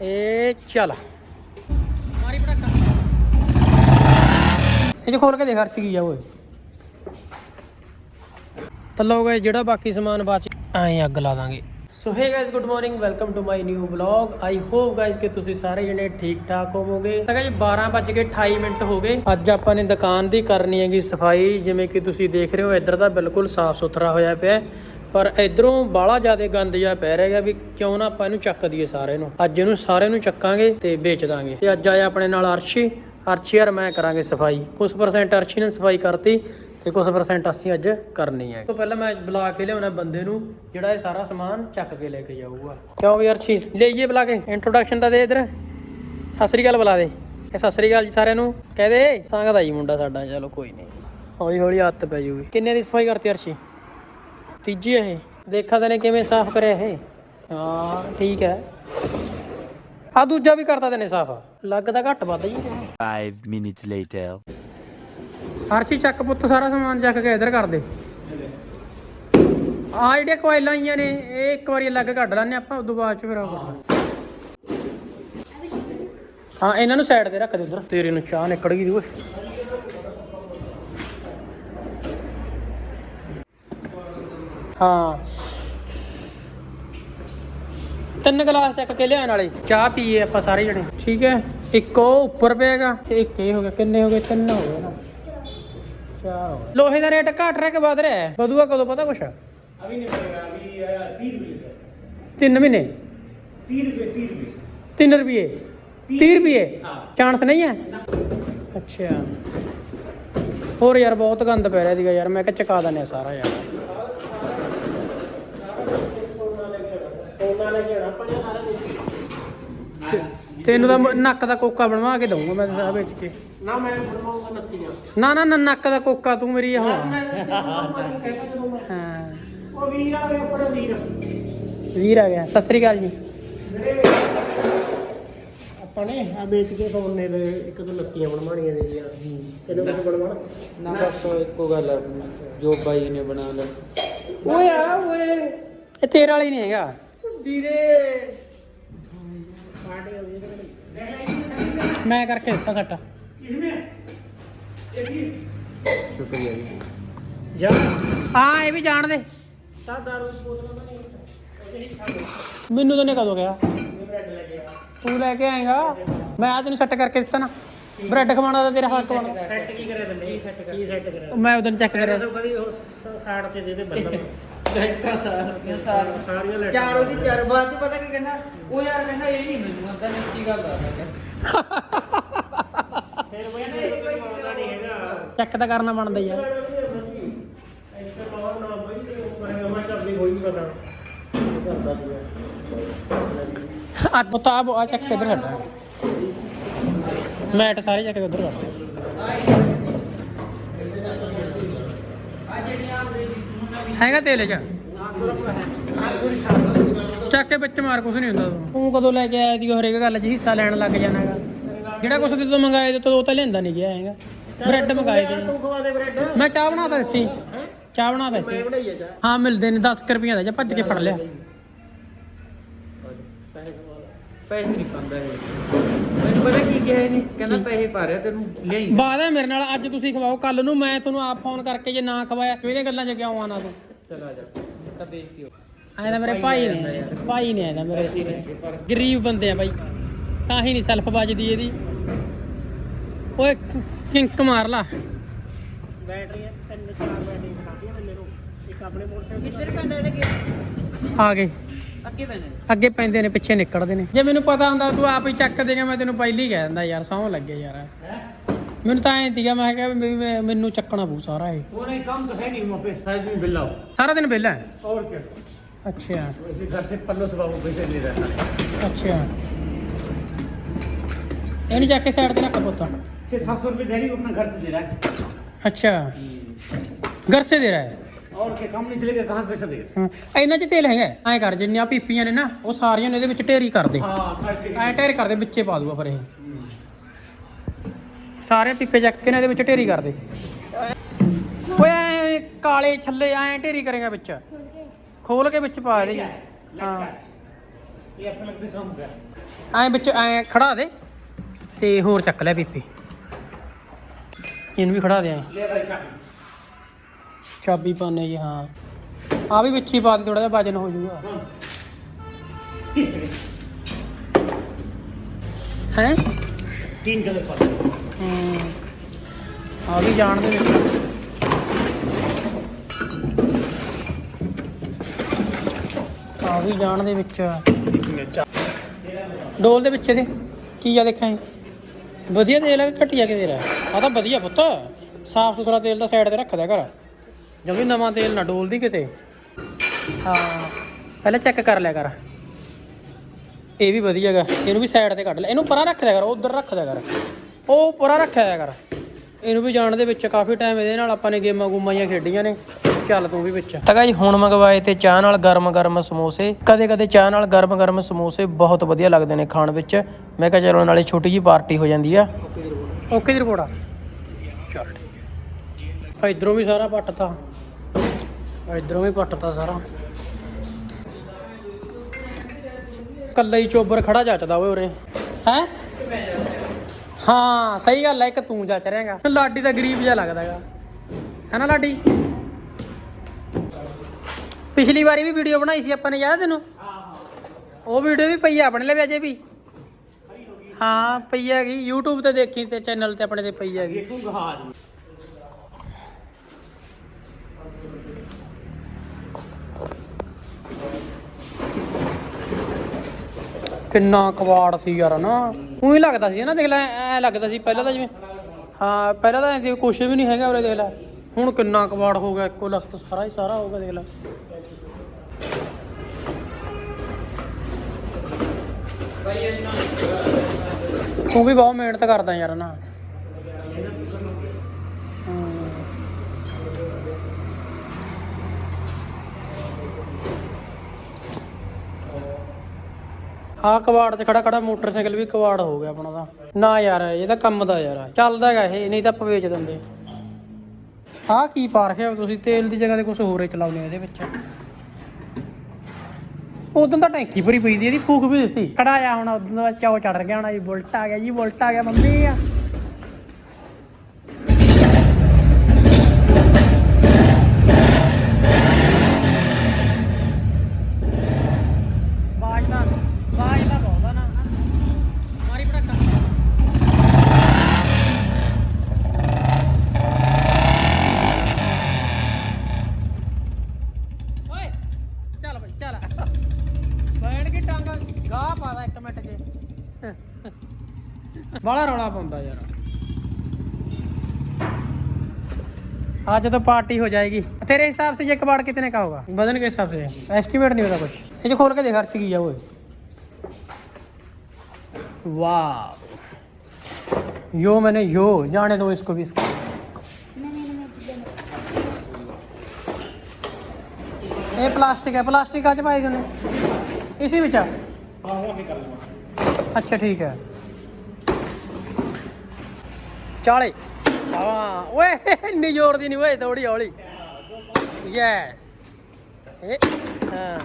ਇਹ ਚੱਲ। ਮਾਰੀ ਪਟਾਕਾ ਇਹ ਜੋ ਖੋਲ ਕੇ ਦੇਖ ਹਰਸ਼ ਕੀ ਜਾ ਓਏ। ਤਾਂ ਲੋ ਗਏ ਜਿਹੜਾ ਬਾਕੀ ਸਮਾਨ ਬਚ ਐਂ ਅੱਗ ਲਾ ਦਾਂਗੇ। So hey guys good morning welcome to my new vlog I hope guys ਕਿ ਤੁਸੀਂ ਸਾਰੇ ਜਣੇ ਠੀਕ ਠਾਕ ਹੋਵੋਗੇ। ਤਾਂ ਜੀ 12 ਵੱਜ ਕੇ 28 ਮਿੰਟ ਹੋ ਗਏ। ਅੱਜ ਆਪਾਂ ਨੇ ਦੁਕਾਨ ਦੀ ਕਰਨੀ ਹੈਗੀ ਸਫ਼ਾਈ ਜਿਵੇਂ ਕਿ ਤੁਸੀਂ ਦੇਖ ਰਹੇ ਹੋ ਇੱਧਰ ਦਾ ਬਿਲਕੁਲ ਸਾਫ਼ ਸੁਥਰਾ ਹੋਇਆ ਪਿਆ। ਪਰ ਇਧਰੋਂ ਬਾਹਲਾ ਜ਼ਿਆਦਾ ਗੰਦ ਜਿਹਾ ਪੈ ਰਿਹਾ ਹੈਗਾ ਵੀ ਕਿਉਂ ਨਾ ਆਪਾਂ ਇਹਨੂੰ ਚੱਕ ਦਈਏ ਸਾਰੇ ਨੂੰ। ਅੱਜ ਇਹਨੂੰ ਸਾਰੇ ਨੂੰ ਚੱਕਾਂਗੇ ਤੇ ਵੇਚ ਦਾਂਗੇ। ਤੇ ਅੱਜ ਆਇਆ ਆਪਣੇ ਨਾਲ ਅਰਸ਼ੀ। ਅਰਸ਼ੀ ਯਾਰ ਮੈਂ ਕਰਾਂਗੇ ਸਫ਼ਾਈ। ਕੁਝ ਪਰਸੈਂਟ ਅਰਸ਼ੀ ਨੇ ਸਫ਼ਾਈ ਕਰਤੀ ਤੇ ਕੁਝ ਪਰਸੈਂਟ ਅਸੀਂ ਅੱਜ ਕਰਨੀ ਹੈ। ਤੋਂ ਪਹਿਲਾਂ ਮੈਂ ਬੁਲਾ ਕੇ ਲਿਆਉਣਾ ਬੰਦੇ ਨੂੰ, ਜਿਹੜਾ ਇਹ ਸਾਰਾ ਸਮਾਨ ਚੱਕ ਕੇ ਲੈ ਕੇ ਜਾਊਗਾ। ਕਿਉਂ ਵੀ ਅਰਸ਼ੀ? ਲਈਏ ਬੁਲਾ ਕੇ। ਇੰਟਰੋਡਕਸ਼ਨ ਤਾਂ ਦੇ ਇਧਰ। ਸਤਿ ਸ੍ਰੀ ਅਕਾਲ ਬੁਲਾ ਦੇ। ਇਹ ਸਤਿ ਸ੍ਰੀ ਅਕਾਲ ਜੀ ਸਾਰਿਆਂ ਨੂੰ। ਕਹਿ ਦੇ ਸੰਗਦਾ ਜੀ ਮੁੰਡਾ ਸਾਡਾ। ਚਲੋ ਕੋਈ ਨਹੀਂ। ਹੌਲੀ ਹੌਲੀ ਹੱਥ ਪੈ ਜੂਗੀ। ਕਿੰਨੇ ਦੀ ਸਫ਼ਾਈ ਕਰਤੀ ਅਰਸ਼ੀ? ਤੀਜੀ ਇਹ। ਦੇਖਾ ਤੈਨੇ ਕਿਵੇਂ ਸਾਫ਼ ਕਰਿਆ ਇਹ। ਹਾਂ ਠੀਕ ਹੈ। ਆ ਦੂਜਾ ਵੀ ਕਰਤਾ ਤੈਨੇ ਸਾਫ਼। ਲੱਗਦਾ ਘੱਟ ਵੱਧ ਜੀ। Five minutes later. ਹਰਸ਼ੀ ਚੱਕ ਪੁੱਤ ਸਾਰਾ ਸਮਾਨ ਚੱਕ ਕੇ ਇਧਰ ਕਰ ਦੇ। ਆ ਜਿਹੜੀਆਂ ਕੋਇਲਾਂ ਆਈਆਂ ਨੇ ਇਹ ਇੱਕ ਵਾਰੀ ਅਲੱਗ ਕੱਢ ਲੈਣੇ ਆਪਾਂ ਉਦੋਂ ਬਾਅਦ ਚ ਫਿਰ ਕਰਨਾ ਹਾਂ। ਇਹਨਾਂ ਨੂੰ ਸਾਈਡ ਤੇ ਰੱਖ ਦੇ ਉਧਰ। ਤੇਰੇ ਨੂੰ ਚਾਹ ਨਿਕੜ ਗਈ ਦੀ ਓਏ। ਹਾਂ ਤਿੰਨ ਗਲਾਸ ਚੱਕ ਕੇ ਲਿਆਣ ਵਾਲੇ ਚਾਹ ਪੀਏ ਆਪਾਂ ਸਾਰੇ ਜਣੇ ਠੀਕ ਹੈ ਇੱਕ ਉਹ ਉੱਪਰ ਪਿਆਗਾ ਤੇ ਇੱਕ ਇਹ ਹੋ ਗਿਆ ਕਿੰਨੇ ਹੋ ਗਏ ਤਿੰਨ ਹੋ ਗਏ ਨਾ ਚਾਰ ਹੋ ਗਏ ਲੋਹੇ ਦਾ ਰੇਟ ਘਟ ਰਿਹਾ ਕਿ ਵਧ ਰਿਹਾ ਹੈ ਵਧੂਗਾ ਕਦੋਂ ਪਤਾ ਕੁਛ अभी नहीं पड़ेगा अभी आया तीन रुपये ਤਿੰਨ ਮਹੀਨੇ तीन रुपये तीन रुपये 3 ਰੁਪਏ 30 ਰੁਪਏ हाँ ਚਾਂਸ ਨਹੀਂ ਹੈ ਅੱਛਾ ਹੋਰ ਯਾਰ ਬਹੁਤ ਗੰਦ ਪੈ ਰਿਹਾ ਸੀਗਾ ਯਾਰ ਮੈਂ ਕਿਹਾ ਚਕਾ ਦਨੇ ਸਾਰਾ ਯਾਰ ਤੈਨੂੰ ਤਾਂ ਨੱਕ ਦਾ ਕੋਕਾ ਬਣਵਾ ਕੇ ਦਊਂਗਾ ਮੈਂ ਸਾਹ ਵੇਚ ਕੇ। ਨਾ ਮੈਂ ਬਣਵਾਉਂਗਾ ਨੱਤੀਆਂ ਨਾ ਨਾ ਨੱਕ ਦਾ ਕੋਕਾ ਤੂੰ ਮੇਰੀ ਹਾਂ ਹਾਂ। ਉਹ ਵੀਰ ਆ ਗਿਆ ਆਪਣਾ ਵੀਰ। ਵੀਰ ਆ ਗਿਆ ਸਤਿ ਸ੍ਰੀ ਅਕਾਲ ਜੀ। ਆਪਾਂ ਨੇ ਆ ਵੇਚ ਕੇ ਸੋਨੇ ਦੇ ਇੱਕ ਦੋ ਲੱਕੀਆਂ ਬਣਵਾਣੀਆਂ ਨੇ ਯਾਰ ਕਿਹਦੇ ਬਣਵਾਣਾ ਨਾ ਬਸ ਇੱਕੋ ਗੱਲ ਜੋ ਬਾਈ ਨੇ ਬਣਾ ਲਿਆ। ਓਏ ਆ ਓਏ। ਇਹ ਤੇਰੇ ਵਾਲੀ ਨਹੀਂ ਹੈਗਾ। ਵੀਰੇ। ਮੈਂ ਕਰਕੇ ਦਿੱਤਾ ਸੱਟ। ਸ਼ੁਕਰੀਆ ਜੀ। ਜਾ ਹਾਂ ਇਹ ਵੀ ਜਾਣ ਦੇ। ਤਾਂ ਦਾਰੂ ਬੋਤਲਾਂ ਨਹੀਂ ਮੈਨੂੰ ਤਾਂ ਨੇ ਕਦੋਂ ਗਿਆ। ਤੂੰ ਲੈ ਕੇ ਆਏਗਾ। ਮੈਂ ਆ ਤੈਨੂੰ ਸੈੱਟ ਕਰਕੇ ਦਿੱਤਾ ਨਾ। ਬ੍ਰੈਡ ਖਵਾਉਣਾ ਤਾਂ ਤੇਰਾ ਹੱਕ ਬਣਦਾ ਸੈੱਟ ਕੀ ਕਰਿਆ ਤੈਨੇ? ਕੀ ਸੈੱਟ ਕਰਿਆ? ਮੈਂ ਉਦੋਂ ਚੈੱਕ ਕਰਿਆ। ਸਭ ਕਦੀ ਉਹ ਸ- ਸਾੜ ਤੇ ਦੇ ਦੇ ਬੰਦਾ। ਲੈਟਾ ਸਾਰੀਆਂ ਸਾਰੀਆਂ। ਸਾਰੀਆਂ ਲੈ ਚਾਰ ਉਹਦੀ ਚਾਰ। ਬਾਅਦ ਚ ਪਤਾ ਕੀ ਕਹਿੰਦਾ ਉਹ ਯਾਰ ਕਹਿੰਦਾ ਇਹ ਨਹੀਂ ਮਿਲੂਗਾ ਤਾਂ ਨਿੱਕੀ ਗੱਲ ਆ ਮੈਂ ਕਿਹਾ। ਫਿਰ ਬਈ ਇਹ ਕੋਈ ਬਣਦਾ ਨਹੀਂ ਹੈਗਾ। ਚੈੱਕ ਤਾਂ ਕਰਨਾ ਬਣਦਾ ਯਾਰ ਇੱਥੇ ਲਾਉਣ ਨਾ ਬਈ ਮੈਂ ਮੈਂ ਤਾਂ ਆਪਣੀ ਕੋਈ ਨਹੀਂ ਪਤਾ। ਕਰਦਾ ਜੀ ਆ ਬਤਾਬ ਆ ਚੈੱਕ ਕਿੱਧਰ ਛੱਡਾ ਮੈਟ ਸਾਰੇ ਚੱਕ ਕੇ ਉਧਰ ਕਰ ਹੈਗਾ ਤੇਲ ਚ? ਚੱਕ ਕੇ ਵਿੱਚ ਮਾਰ ਕੁਛ ਨਹੀਂ ਹੁੰਦਾ ਤੂੰ ਤੂੰ ਕਦੋਂ ਲੈ ਕੇ ਆਇਆ ਦੀ ਹਰੇਕ ਗੱਲ 'ਚ ਹਿੱਸਾ ਲੈਣ ਲੱਗ ਜਾਣਾਗਾ ਜਿਹੜਾ ਕੁਛ ਤੇ ਤੂੰ ਮੰਗਾਏ ਤੇ ਉਹ ਤਾਂ ਲੈਂਦਾ ਨਹੀਂ ਗਿਆ ਹੈਗਾ। ਬ੍ਰੈਡ ਮੰਗਾਏ ਤੇ ਤੂੰ ਖਵਾ ਦੇ ਬ੍ਰੈਡ ਮੈਂ ਚਾਹ ਬਣਾ ਤਾ ਦਿੱਤੀ। ਚਾਹ ਬਣਾ ਤਾ ਮੈਂ ਦਿੱਤੀ। ਬਣਾਈ ਆ ਚਾਹ ਹਾਂ ਮਿਲਦੇ ਨੇ 10 ਰੁਪਈਆ ਦਾ ਜਾਂ ਭੱਜ ਕੇ ਫੜ ਲਿਆ। ਪੈਸੇ ਨਹੀਂ ਪਾਉਂਦਾ ਇਹ ਮੈਨੂੰ ਪਤਾ ਕੀ ਕਿਹਾ ਇਹਨੇ? ਕਹਿੰਦਾ ਪੈਸੇ ਪਾ ਰਿਹਾ ਤੈਨੂੰ ਲਿਆਈ। ਹੈ ਮੇਰੇ ਨਾਲ ਅੱਜ ਤੁਸੀਂ ਖਵਾਓ ਕੱਲ ਨੂੰ ਮੈਂ ਤੁਹਾਨੂੰ ਆਪ ਫੋਨ ਕਰਕੇ ਜੇ ਨਾ ਖਵਾਇਆ ਗੱਲਾਂ 'ਚ ਕਿਉਂ ਆਣਾ ਤੂੰ? ਚਲਾ ਜਾ। ਤਾਂ ਬੇਇੱਜ਼ਤੀ ਹੋ ਐਂ ਤਾਂ ਮੇਰੇ ਭਾਈ ਨੇ ਭਾਈ ਨੇ ਐਂ ਮੇਰੇ। ਗਰੀਬ ਬੰਦੇ ਆ ਬਾਈ। ਤਾਂ ਹੀ ਨਹੀਂ ਸੈਲਫ ਵੱਜਦੀ ਇਹਦੀ। ਓਏ ਕਿੰਕ ਮਾਰ ਲਾ। ਬੈਟਰੀਆਂ ਤਿੰਨ ਚਾਰ ਬੈਟਰੀਆਂ ਖਾਦੀਆਂ ਮੈਨੇ। ਨੂੰ ਇੱਕ ਆਪਣੇ ਮੋਟਰਸਾਈਕਲ ਕਿੱਧਰ ਪੈਂਦਾ ਇਹਦੇ ਆ ਗਏ। ਅੱਗੇ ਪੈਂਦਾ ਅੱਗੇ ਪੈਂਦੇ ਨੇ ਪਿੱਛੇ ਨਿਕਲਦੇ ਨੇ। ਜੇ ਮੈਨੂੰ ਪਤਾ ਹੁੰਦਾ ਤੂੰ ਆਪ ਹੀ ਚੱਕ ਦੇਗਾ ਮੈਂ ਤੈਨੂੰ ਪਹਿਲੀ ਹੀ ਕਹਿ ਦਿੰਦਾ ਯਾਰ ਸੌਂ ਲੱਗੇ ਯਾਰ। ਮੈਨੂੰ ਤਾਂ ਐਂ ਸੀਗਾ ਮੈਂ ਕਿਹਾ ਵੀ ਮੈਂ- ਮੈਨੂੰ ਚੱਕਣਾ ਪਊ ਸਾਰਾ ਇਹ वो नहीं काम तो है नहीं वहाँ पे साइड में बिल्ला ਸਾਰਾ ਦਿਨ ਵਿਹਲਾ ਹੈ और क्या ਅੱਛਾ वैसे घर से पल्लो से बाबू पैसे ले रहा था ਅੱਛਾ ਇਹਨੂੰ ਚੱਕ ਕੇ ਸਾਈਡ ਤੇ ਰੱਖ ਪੁੱਤ छः सात सौ रुपये दे रही अपना घर से दे रहा है ਅੱਛਾ ਘਰ ਸੇ ਦੇ ਰਹਾ ਹੈ और क्या काम नहीं चलेगा कहाँ से पैसा देगा ਹਾਂ ਇਹਨਾਂ 'ਚ ਤੇਲ ਹੈਗਾ ਐਂ ਕਰ ਜਿੰਨੀਆਂ ਪੀਪੀਆਂ ਨੇ ਨਾ ਉਹ ਸਾਰੀਆਂ ਨੂੰ ਇਹਦੇ ਵਿੱਚ ਢੇਰੀ ਕਰ ਦੇ हाँ साइड ਐਂ ਢੇਰ ਕਰ ਦੇ ਵਿੱਚੇ ਪਾ ਦੂਗਾ ਫਿਰ ਇਹ ਸਾਰੇ ਪਿੱਪੇ ਚੱਕ ਕੇ ਨਾ ਇਹਦੇ ਵਿੱਚ ਢੇਰੀ ਕਰਦੇ ਓਏ ਕਾਲੇ ਛੱਲੇ ਐਂ ਢੇਰੀ ਕਰੇਗਾ ਵਿੱਚ। ਖੋਲ ਕੇ ਵਿੱਚ ਪਾ ਦੇ। ਹਾਂ। ਇਹ ਵਿੱਚ ਐਂ ਖੜਾ ਦੇ ਤੇ ਹੋਰ ਚੱਕ ਲੈ ਪੀਪੀ। ਇਹਨੂੰ ਵੀ ਖੜਾ ਦੇ ਐਂ। ਲੈ ਬਾਈ ਚਾਬੀ। ਪਾਣੇ ਜੀ ਹਾਂ। ਆ ਵੀ ਵਿੱਚ ਹੀ ਪਾ ਦੇ ਥੋੜਾ ਜਿਹਾ ਵਜਨ ਹੋ ਜਾਊਗਾ। ਹੈ। ਤਿੰਨ ਕਲਰ ਪਾ ਹੂੰ। ਆ ਵੀ ਜਾਣ ਦੇ ਵਿੱਚ ਆ ਵੀ ਜਾਣ ਦੇ ਵਿੱਚ। ਡੋਲ ਦੇ ਵਿੱਚ ਇਹਦੇ। ਕੀ ਆ ਦੇਖਾਂ ਵਧੀਆ ਤੇਲ ਆ ਘਟਿਆ ਕੇ ਤੇਲ ਆ? ਤਾਂ ਵਧੀਆ ਪੁੱਤ। ਸਾਫ਼ ਸੁਥਰਾ ਤੇਲ ਦਾ ਸਾਈਡ ਤੇ ਰੱਖ ਦਿਆ ਕਰ। ਵੀ ਨਵਾਂ ਤੇਲ ਨਾ ਡੋਲਦੀ ਕਿਤੇ। ਹਾਂ, ਪਹਿਲਾਂ ਚੈੱਕ ਕਰ ਲਿਆ ਕਰ। ਇਹ ਵੀ ਵਧੀਆਗਾ ਇਹਨੂੰ ਵੀ ਸਾਈਡ ਤੇ ਕੱਢ ਲੈ। ਇਹਨੂੰ ਪਰਾਂ ਰੱਖ ਦਿਆ ਕਰ। ਉਧਰ ਰੱਖ ਦਿਆ ਕਰ। ਉਹ ਪਰਾਂ ਰੱਖਿਆ ਕਰ। ਇਹਨੂੰ ਵੀ ਜਾਣ ਦੇ ਵਿੱਚ ਕਾਫੀ ਟਾਈਮ ਇਹਦੇ ਨਾਲ ਆਪਾਂ ਨੇ ਗੇਮਾਂ ਗੂਮਾਂ ਖੇਡੀਆਂ ਨੇ। ਚੱਲ ਤੂੰ ਵੀ ਵਿੱਚ। ਤਾਂ ਗਾਈ ਹੁਣ ਮੰਗਵਾਏ ਤੇ ਚਾਹ ਨਾਲ ਗਰਮ ਗਰਮ ਸਮੋਸੇ। ਕਦੇ ਕਦੇ ਚਾਹ ਨਾਲ ਗਰਮ ਗਰਮ ਸਮੋਸੇ ਬਹੁਤ ਵਧੀਆ ਲੱਗਦੇ ਨੇ ਖਾਣ ਵਿੱਚ। ਮੈਂ ਕਿਹਾ ਚਲੋ ਨਾਲੇ ਛੋਟੀ ਜੀ ਪਾਰਟੀ ਹੋ ਜਾਂਦੀ ਆ। ਓਕੇ ਦੀ ਰਿਪੋਰਟ ਆ। ਚੱਲ ਠੀਕ ਹੈ। ਇਧਰੋਂ ਵੀ ਸਾਰਾ ਪੱਟਤਾ ਇਧਰੋਂ ਵੀ ਪੱਟਤਾ ਸਾਰਾ। ਕੱਲਾ ਹੀ ਚੋਬਰ ਖੜਾ ਜੱਚਦਾ ਓਏ ਉਰੇ। ਹੈ? ਹਾਂ, ਸਹੀ ਗੱਲ ਹੈ ਇੱਕ ਤੂੰ ਜੱਚ ਰਹੇਗਾ ਲਾਡੀ ਤਾਂ ਗਰੀਬ ਜਿਹਾ ਲੱਗਦਾ ਹੈਗਾ। ਹੈਨਾ ਲਾਡੀ? ਪਿਛਲੀ ਵਾਰੀ ਵੀ ਵੀਡੀਓ ਬਣਾਈ ਸੀ ਆਪਾਂ ਨੇ, ਯਾਦ ਤੈਨੂੰ? ਉਹ ਵੀਡੀਓ ਵੀ ਪਈ ਆ ਆਪਣੇ ਲਈ ਅਜੇ ਵੀ। ਹਾਂ, ਪਈ ਹੈਗੀ, YouTube ਤੇ ਦੇਖੀ ਤੇ ਚੈਨਲ ਤੇ ਆਪਣੇ ਤੇ ਪਈ ਹੈਗੀ। ਕਿੰਨਾ ਕਵਾੜ ਸੀ ਯਾਰ ਨਾ। ਉਹੀ ਲੱਗਦਾ ਸੀ ਨਾ, ਦੇਖ ਲੈ, ਐ ਲੱਗਦਾ ਸੀ ਪਹਿਲਾਂ ਤਾਂ ਜਿਵੇਂ ਹਾਂ, ਪਹਿਲਾਂ ਤਾਂ ਐਂ ਕੁਝ ਵੀ ਨਹੀਂ ਹੈਗਾ ਉਰੇ, ਦੇਖ ਲੈ। ਹੁਣ ਕਿੰਨਾ ਕਵਾੜ ਹੋ ਗਿਆ, ਇੱਕੋ ਲਖਤ ਸਾਰਾ ਹੀ ਸਾਰਾ ਹੋ ਗਿਆ, ਦੇਖ ਲੈ। ਤੂੰ ਵੀ ਬਹੁਤ ਮਿਹਨਤ ਕਰਦਾ ਯਾਰ ਨਾ। ਆਹ ਕਵਾੜ ਤੇ ਖੜਾ ਖੜਾ ਮੋਟਰਸਾਈਕਲ ਵੀ ਕਵਾੜ ਹੋ ਗਿਆ ਆਪਣਾ ਦਾ ਨਾ ਯਾਰ, ਇਹ ਕੰਮ ਦਾ ਯਾਰ। ਚੱਲਦਾ ਹੈਗਾ ਇਹ, ਨਹੀਂ ਤਾਂ ਆਪਾਂ ਵੇਚ ਦਿੰਦੇ। ਆਹ ਕੀ ਪਾ ਰੱਖਿਆ ਤੁਸੀਂ, ਤੇਲ ਦੀ ਜਗ੍ਹਾ ਤੇ ਕੁਝ ਹੋਰ ਹੀ ਚਲਾਉਂਦੇ ਹੋ ਇਹਦੇ ਵਿੱਚ। ਉਦੋਂ ਤਾਂ ਟੈਂਕੀ ਭਰੀ ਪਈ ਦੀ ਇਹਦੀ ਫੂਕ ਵੀ ਦਿੱਤੀ। ਕਢਾਇਆ ਹੁਣ, ਉਦੋਂ ਦਾ ਚਾਉ ਚੜ ਗਿਆ ਹੁਣ ਜੀ, ਬੁਲਟ ਆ ਗਿਆ ਜੀ, ਬੁਲਟ ਆ ਗਿਆ, ਮੰਮੀ ਆ। ਬੜਾ ਰੌਲਾ ਪਾਉਂਦਾ ਯਾਰ आज तो पार्टी हो जाएगी तेरे हिसाब से ये कबाड़ कितने का होगा वजन के हिसाब से एस्टिमेट नहीं होता कुछ ये जो खोल के देखा हर्ष की है वो वाह यो मैंने यो जाने दो इसको भी इसको ये प्लास्टिक है प्लास्टिक आज पाए तूने इसी में चा हाँ वो निकल लूंगा अच्छा ठीक है ਚਾਲੇ। ਹਾਂ, ਓਏ, ਇੰਨੀ ਜ਼ੋਰ ਦੀ ਨਹੀਂ, ਓਏ ਥੋੜੀ ਹੌਲੀ। ਯੈ ਇਹ, ਹਾਂ।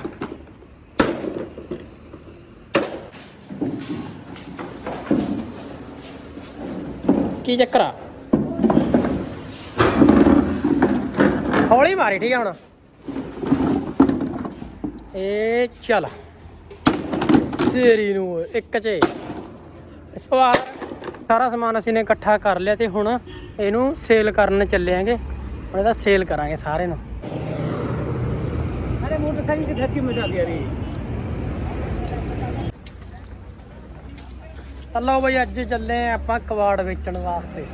ਕੀ ਚੱਕਰ ਆ? ਹੌਲੀ ਮਾਰੀ, ਠੀਕ ਆ ਹੁਣ। ਇਹ, ਚੱਲ। ਤੇਰੀ ਨੂੰ, ਇੱਕ ਚ। ਸਵਾਰ ਸਾਰਾ ਸਮਾਨ ਅਸੀਂ ਨੇ ਇਕੱਠਾ ਕਰ ਲਿਆ ਤੇ ਹੁਣ ਇਹਨੂੰ ਸੇਲ ਕਰਨ ਚੱਲੇ ਹੁਣ ਇਹਦਾ ਸੇਲ ਕਰਾਂਗੇ ਸਾਰੇ ਨੂੰ। ਅਰੇ ਮੋਟਰਸਾਈਕਲ ਕਿੱਥੇ ਕੀ ਮਜਾ ਗਿਆ ਰੇ। ਲਓ ਬਈ ਅੱਜ ਚੱਲੇ ਆਪਾਂ ਕਵਾੜ ਵੇਚਣ ਵਾਸਤੇ।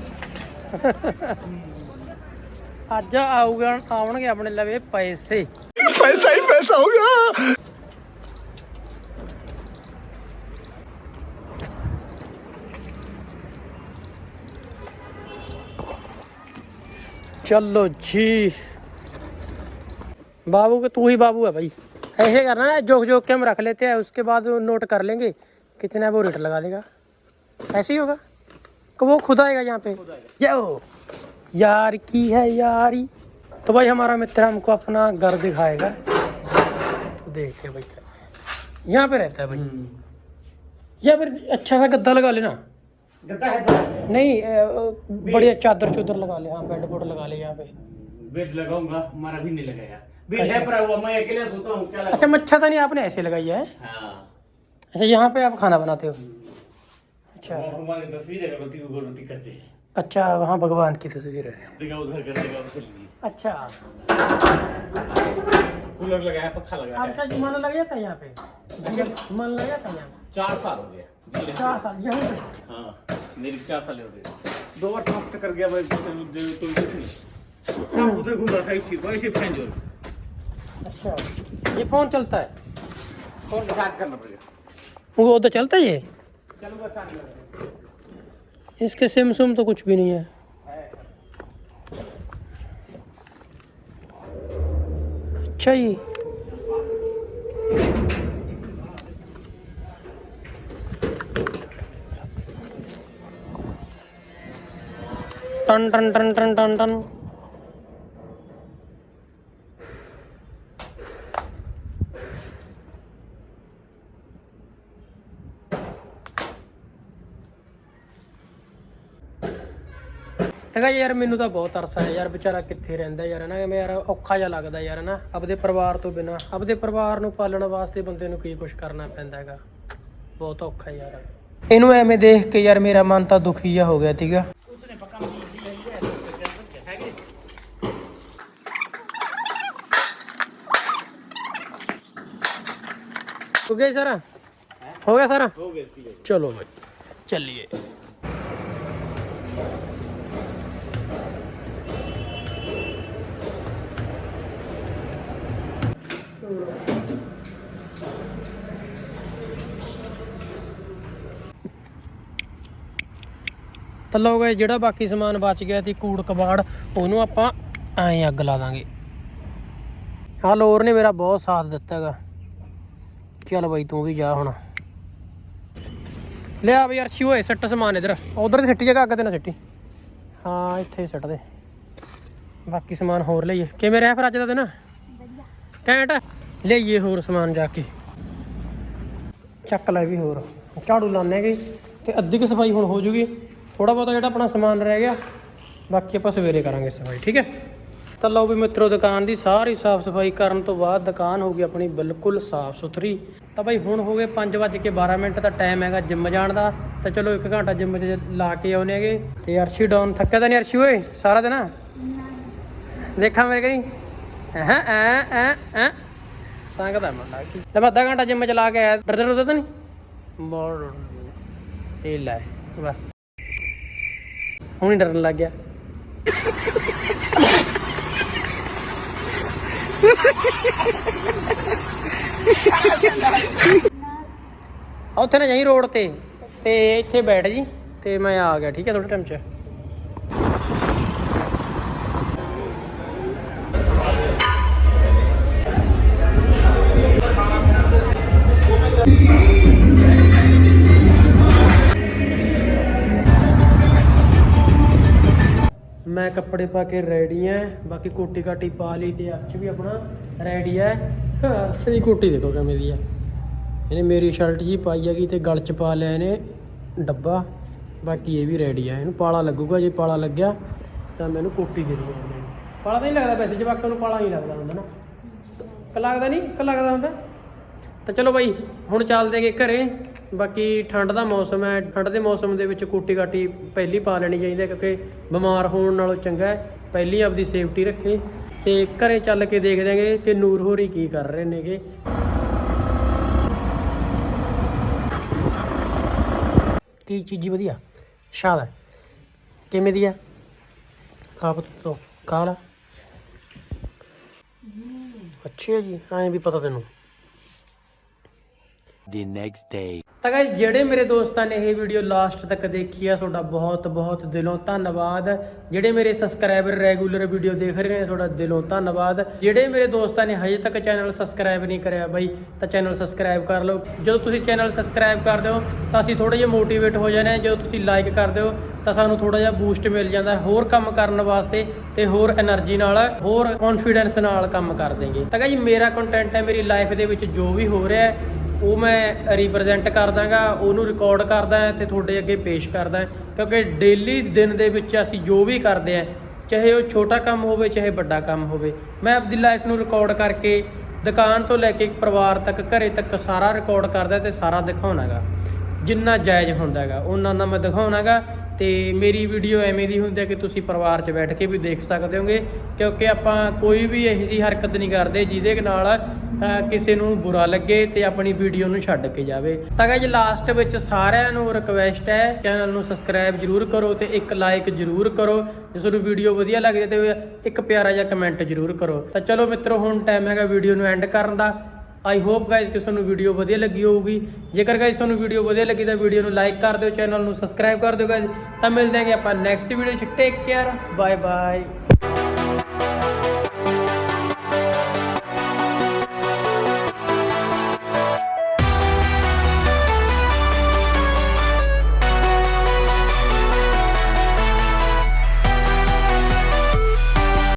ਅੱਜ ਆਊਗਾ, ਆਉਣਗੇ ਆਪਣੇ ਲਵੇ ਪੈਸੇ। ਪੈਸਾ ਹੀ ਪੈਸਾ ਹੋਊਗਾ चलो जी। बाबू के तू ही बाबू है भाई। ऐसे करना है जोक जोक के हम रख लेते हैं उसके बाद नोट कर लेंगे कितना वो रेट लगा देगा। ऐसे ही होगा? कि वो खुद आएगा यहाँ पे। यो यार की है यारी। तो भाई हमारा मित्र हमको अपना घर दिखाएगा। तो देखते हैं भाई क्या यहाँ पे रहता है भाई। या फिर अच्छा सा गद्दा लगा लेना। गद्दा है तो नहीं बढ़िया चादर चुदर लगा ले हाँ बेड बोर्ड लगा ले यहाँ पे। बेड लगाऊँगा हमारा भी नहीं लगाया बेड है पर हुआ मैं अकेले सोता हूँ क्या अच्छा मच्छरदानी आपने ऐसे लगाई है? हाँ। अच्छा यहाँ पे आप खाना बनाते हो? अच्छा। हमारी तस्वीर है रोटी रोटी करते हैं। अच्छा वहाँ भगवान की तस्वीर है। उधर कर देगा अच्छा। कूलर लगाया पंखा लगाया आपका मन लग जाता है यहाँ पे? मन लग जाता है यहाँ चार साल हो गया। चार साल हाँ साल दो बार समाप्त कर गया मैं तो, तो, तो कुछ नहीं। सब उधर घूम रहा था इसी को ऐसे फ़ैन ज़ोर अच्छा। ये फ़ोन चलता है। फ़ोन चार्ज करना पड़ेगा। वो उधर चलता है ये चलूँगा चार्ज करना। इसके सिम सुम तो कुछ भी नहीं है। अच्छा जी। ਟਨ ਟਨ ਟਨ ਟਨ ਟਨ ਟਨ। ਯਾਰ ਮੈਨੂੰ ਤਾਂ ਬਹੁਤ ਤਰਸ ਆਇਆ ਯਾਰ ਵਿਚਾਰਾ ਕਿੱਥੇ ਰਹਿੰਦਾ ਯਾਰ ਹਨਾ? ਮੈਂ ਯਾਰ ਔਖਾ ਜਿਹਾ ਲੱਗਦਾ ਯਾਰ ਹਨਾ? ਆਪਦੇ ਪਰਿਵਾਰ ਤੋਂ ਬਿਨਾ ਆਪਦੇ ਪਰਿਵਾਰ ਨੂੰ ਪਾਲਣ ਵਾਸਤੇ ਬੰਦੇ ਨੂੰ ਕੀ ਕੁਝ ਕਰਨਾ ਪੈਂਦਾ ਹੈਗਾ? ਬਹੁਤ ਔਖਾ ਯਾਰ। ਇਹਨੂੰ ਐਵੇਂ ਦੇਖ ਕੇ ਯਾਰ ਮੇਰਾ ਮਨ ਤਾਂ ਦੁਖੀ ਜਿਹਾ ਹੋ ਗਿਆ ਸੀਗਾ ਉਸਨੇ ਪੱਕਾ हो गया सारा हो गया सारा हो गया ठीक है चलो भाई चलिए ਤਾਂ ਲਓ ਗਏ ਜਿਹੜਾ ਬਾਕੀ ਸਮਾਨ ਬਚ ਗਿਆ ਸੀ ਕੂੜ ਕਬਾੜ ਉਹਨੂੰ ਆਪਾਂ ਐਂ ਅੱਗ ਲਾ ਦਾਂਗੇ ਆਹ ਲੋਰ ਨੇ ਮੇਰਾ ਬਹੁਤ ਸਾਥ ਦਿੱਤਾ ਹੈਗਾ ਚੱਲ ਬਾਈ ਤੂੰ ਵੀ ਜਾ ਹੁਣ। ਲਿਆ ਵੀ ਅਰਸ਼ੀ ਓਏ ਸੱਟ ਸਮਾਨ ਇਧਰ। ਉਧਰ ਦੀ ਸਿੱਟੀ ਜਗ੍ਹਾ ਅੱਗ ਤੇ ਨਾ ਸਿੱਟੀ। ਹਾਂ ਇੱਥੇ ਸਿੱਟ ਦੇ। ਬਾਕੀ ਸਮਾਨ ਹੋਰ ਲਈਏ। ਕਿਵੇਂ ਰਿਹਾ ਫਿਰ ਅੱਜ ਦਾ ਦਿਨ? ਕੈਂਟ ਲਈਏ ਹੋਰ ਸਮਾਨ ਜਾ ਕੇ। ਚੱਕ ਲੈ ਵੀ ਹੋਰ। ਝਾੜੂ ਲਾਣੇ ਗਏ ਤੇ ਅੱਧੀ ਕੁ ਸਫ਼ਾਈ ਹੁਣ ਹੋ ਜੂਗੀ। ਥੋੜਾ ਬਹੁਤਾ ਜਿਹੜਾ ਆਪਣਾ ਸਮਾਨ ਰਹਿ ਗਿਆ। ਬਾਕੀ ਆਪਾਂ ਸਵੇਰੇ ਕਰਾਂਗੇ ਸਫ਼ਾਈ ਠੀਕ ਹੈ? ਤਾਂ ਲਓ ਵੀ ਮਿੱਤਰੋ ਦੁਕਾਨ ਦੀ ਸਾਰੀ ਸਾਫ਼ ਸਫ਼ਾਈ ਕਰਨ ਤੋਂ ਬਾਅਦ ਦੁਕਾਨ ਹੋ ਗਈ ਆਪਣੀ ਬਿਲਕੁਲ ਸਾਫ਼ ਸੁਥਰੀ। ਤਾਂ ਬਈ ਹੁਣ ਹੋ ਗਏ 5:12 ਮਿੰਟ ਦਾ ਟਾਈਮ ਹੈਗਾ ਜਿੰਮ ਜਾਣ ਦਾ। ਤਾਂ ਚਲੋ 1 ਘੰਟਾ ਜਿੰਮ 'ਚ ਲਾ ਕੇ ਆਉਨੇ ਹੈਗੇ। ਤੇ ਅਰਸ਼ੀ ਡਾਊਨ ਥੱਕਿਆ ਤਾਂ ਨਹੀਂ ਅਰਸ਼ੀ ਓਏ, ਸਾਰਾ ਦਿਨ? ਦੇਖਾਂ ਮੇਰੇ ਕਰੀ ਹਾਂ, ਐ ਐ ਐ। ਸੰਗਦਾ ਮੁੰਡਾ ਕੀ? ਲੈ ਮੈਂ ਅੱਧਾ ਘੰਟਾ ਜਿੰਮ ਚ ਲਾ ਕੇ ਆਇਆ। ਡਰਦਾ ਡਰਦਾ ਤਾਂ ਨਹੀਂ ਬਹੁਤ ਇਹ ਲੈ, ਬਸ। ਹੁਣ ਹੀ ਡਰਨ ਲੱਗ ਗਿਆ। ਆ ਉੱਥੇ ਨਾ ਜਾਈ ਰੋਡ ਤੇ ਤੇ ਇੱਥੇ ਬੈਠ ਜੀ, ਤੇ ਮੈਂ ਆ ਗਿਆ, ਠੀਕ ਹੈ ਥੋੜੇ ਟਾਈਮ ਚ। ਮੈਂ ਕੱਪੜੇ ਪਾ ਕੇ ਰੈਡੀ ਐ, ਬਾਕੀ ਕੋਟੀ ਕਾਟੀ ਪਾ ਲਈ ਤੇ ਅੱਜ ਵੀ ਆਪਣਾ ਰੈਡੀ ਐ। ਅਰਸ਼ ਦੀ ਕੋਟੀ ਦੇਖੋ ਕਿਵੇਂ ਦੀ ਆ। ਇਹਨੇ ਮੇਰੀ ਸ਼ਰਟ ਜੀ ਪਾਈ ਹੈਗੀ ਤੇ ਗਲ ਚ ਪਾ ਲਿਆ ਇਹਨੇ ਡੱਬਾ। ਬਾਕੀ ਇਹ ਵੀ ਰੈਡੀ ਆ, ਇਹਨੂੰ ਪਾਲਾ ਲੱਗੂਗਾ, ਜੇ ਪਾਲਾ ਲੱਗਿਆ ਤਾਂ ਮੈਨੂੰ ਕੋਟੀ ਦੇ ਦਿਓ ਪਾਲਾ ਤਾਂ ਨਹੀਂ ਲੱਗਦਾ ਵੈਸੇ, ਜਵਾਕਾਂ ਨੂੰ ਪਾਲਾ ਨਹੀਂ ਲੱਗਦਾ ਹੁੰਦਾ ਨਾ। ਕ ਲੱਗਦਾ ਨਹੀਂ? ਕ ਲੱਗਦਾ ਹੁੰਦਾ? ਤਾਂ ਚਲੋ ਬਾਈ, ਹੁਣ ਚੱਲਦੇ ਆਂਗੇ ਘਰੇ। ਬਾਕੀ ਠੰਡ ਦਾ ਮੌਸਮ ਹੈ, ਠੰਡ ਦੇ ਮੌਸਮ ਦੇ ਵਿੱਚ ਕੋਟੀ ਕਾਟੀ ਪਹਿਲੀ ਪਾ ਲੈਣੀ ਚਾਹੀਦੀ ਹੈ, ਕਿਉਂਕਿ ਬਿਮਾਰ ਹੋਣ ਨਾਲੋਂ ਚੰਗਾ ਹੈ। ਪਹਿਲੀ ਆਪਦੀ ਸੇਫਟੀ ਰੱਖੇ। ਤੇ ਘਰੇ ਚੱਲ ਕੇ ਦੇਖਦੇ ਆਂਗੇ ਕਿ ਨੂਰ ਹੋਰੀ ਕੀ ਕਰ ਰਹੇ ਨੇਗੇ। ਕੀ ਚੀਜ਼ੀ ਵਧੀਆ ਸ਼ਾਦ ਹੈ। ਕਿਵੇਂ ਦੀ ਆ? ਖਾ ਤੋਂ ਕਾਲਾ। ਲਾ ਅੱਛੀ ਹੈ ਜੀ, ਐਂ ਵੀ ਪਤਾ ਤੈਨੂੰ। the next day. ਤਾਂ ਗਾਇਸ ਜਿਹੜੇ ਮੇਰੇ ਦੋਸਤਾਂ ਨੇ ਇਹ ਵੀਡੀਓ ਲਾਸਟ ਤੱਕ ਦੇਖੀ ਆ, ਤੁਹਾਡਾ ਬਹੁਤ ਬਹੁਤ ਦਿਲੋਂ ਧੰਨਵਾਦ। ਜਿਹੜੇ ਮੇਰੇ ਸਬਸਕ੍ਰਾਈਬਰ ਰੈਗੂਲਰ ਵੀਡੀਓ ਦੇਖ ਰਹੇ ਨੇ, ਤੁਹਾਡਾ ਦਿਲੋਂ ਧੰਨਵਾਦ। ਜਿਹੜੇ ਮੇਰੇ ਦੋਸਤਾਂ ਨੇ ਹਜੇ ਤੱਕ ਚੈਨਲ ਸਬਸਕ੍ਰਾਈਬ ਨਹੀਂ ਕਰਿਆ ਬਾਈ, ਤਾਂ ਚੈਨਲ ਸਬਸਕ੍ਰਾਈਬ ਕਰ ਲਓ। ਜਦੋਂ ਤੁਸੀਂ ਚੈਨਲ ਸਬਸਕ੍ਰਾਈਬ ਕਰਦੇ ਹੋ ਤਾਂ ਅਸੀਂ ਥੋੜੇ ਜਿਹਾ ਮੋਟੀਵੇਟ ਹੋ ਜਾਂਦੇ ਹਾਂ। ਜਦੋਂ ਤੁਸੀਂ ਲਾਈਕ ਕਰਦੇ ਹੋ ਤਾਂ ਸਾਨੂੰ ਥੋੜਾ ਜਿਹਾ ਬੂਸਟ ਮਿਲ ਜਾਂਦਾ ਹੋਰ ਕੰਮ ਕਰਨ ਵਾਸਤੇ ਤੇ ਹੋਰ એનર્ਜੀ ਨਾਲ, ਹੋਰ ਕੌਨਫੀਡੈਂਸ ਨਾਲ ਕੰਮ ਕਰ ਦੇਂਗੇ ਤਾਂ ਜੀ ਮੇਰਾ ਕੰਟੈਂਟ ਹੈ, ਮੇਰੀ ਲਾਈਫ ਦੇ ਵਿੱਚ ਜੋ ਵੀ ਹੋ ਰਿਹਾ ਹੈ ਉਹ ਮੈਂ ਰਿਪਰੈਜ਼ੈਂਟ ਕਰਦਾਗਾ, ਉਹਨੂੰ ਰਿਕਾਰਡ ਕਰਦਾ ਤੇ ਤੁਹਾਡੇ ਅੱਗੇ ਪੇਸ਼ ਕਰਦਾ। ਕਿਉਂਕਿ ਡੇਲੀ ਦਿਨ ਦੇ ਵਿੱਚ ਅਸੀਂ ਜੋ ਵੀ ਕਰਦੇ ਆ, ਚਾਹੇ ਉਹ ਛੋਟਾ ਕੰਮ ਹੋਵੇ, ਚਾਹੇ ਵੱਡਾ ਕੰਮ ਹੋਵੇ, ਮੈਂ ਆਪਦੀ ਲਾਈਫ ਨੂੰ ਰਿਕਾਰਡ ਕਰਕੇ ਦੁਕਾਨ ਤੋਂ ਲੈ ਕੇ ਪਰਿਵਾਰ ਤੱਕ, ਘਰੇ ਤੱਕ ਸਾਰਾ ਰਿਕਾਰਡ ਕਰਦਾ ਤੇ ਸਾਰਾ ਦਿਖਾਉਣਾਗਾ। ਜਿੰਨਾ ਜਾਇਜ਼ ਹੁੰਦਾ ਹੈਗਾ ਉਹਨਾਂ ਦਾ ਮੈਂ ਦਿਖਾਉਣਾਗਾ। ਤੇ ਮੇਰੀ ਵੀਡੀਓ ਐਵੇਂ ਦੀ ਹੁੰਦੀ ਹੈ ਕਿ ਤੁਸੀਂ ਪਰਿਵਾਰ 'ਚ ਬੈਠ ਕੇ ਵੀ ਦੇਖ ਸਕਦੇ ਹੋਗੇ, ਕਿਉਂਕਿ ਆਪਾਂ ਕੋਈ ਵੀ ਇਹੋ ਜਿਹੀ ਹਰਕਤ ਨਹੀਂ ਕਰਦੇ ਜਿਹਦੇ ਨਾਲ ਕਿਸੇ ਨੂੰ ਬੁਰਾ ਲੱਗੇ ਤੇ ਆਪਣੀ ਵੀਡੀਓ ਨੂੰ ਛੱਡ ਕੇ ਜਾਵੇ। ਤਾਂ ਗਾਇਜ਼ ਲਾਸਟ ਵਿੱਚ ਸਾਰਿਆਂ ਨੂੰ ਰਿਕਵੈਸਟ ਹੈ ਚੈਨਲ ਨੂੰ ਸਬਸਕ੍ਰਾਈਬ ਜਰੂਰ ਕਰੋ ਤੇ ਇੱਕ ਲਾਈਕ ਜਰੂਰ ਕਰੋ। ਜੇ ਤੁਹਾਨੂੰ ਵੀਡੀਓ ਵਧੀਆ ਲੱਗਦੀ ਹੈ ਤੇ ਇੱਕ ਪਿਆਰਾ ਜਿਹਾ ਕਮੈਂਟ ਜਰੂਰ ਕਰੋ। ਤਾਂ ਚਲੋ ਮਿੱਤਰੋ, ਹੁਣ ਟਾਈਮ ਹੈਗਾ ਵੀਡੀਓ ਨੂੰ ਐਂਡ ਕਰਨ ਦਾ। ਆਈ ਹੋਪ ਗਾਇਸ ਕਿ ਤੁਹਾਨੂੰ ਵੀਡੀਓ ਵਧੀਆ ਲੱਗੀ ਹੋਊਗੀ। ਜੇਕਰ ਗਾਇਸ ਤੁਹਾਨੂੰ ਵੀਡੀਓ ਵਧੀਆ ਲੱਗੀ ਤਾਂ ਵੀਡੀਓ ਨੂੰ ਲਾਈਕ ਕਰ ਦਿਓ ਚੈਨਲ ਨੂੰ ਸਬਸਕ੍ਰਾਈਬ ਕਰ ਦਿਓ ਗਾਇਸ ਤਾਂ ਮਿਲਦੇ ਹਾਂ ਆਪਾਂ ਨੈਕਸਟ ਵੀਡੀਓ ਚ। Take care bye bye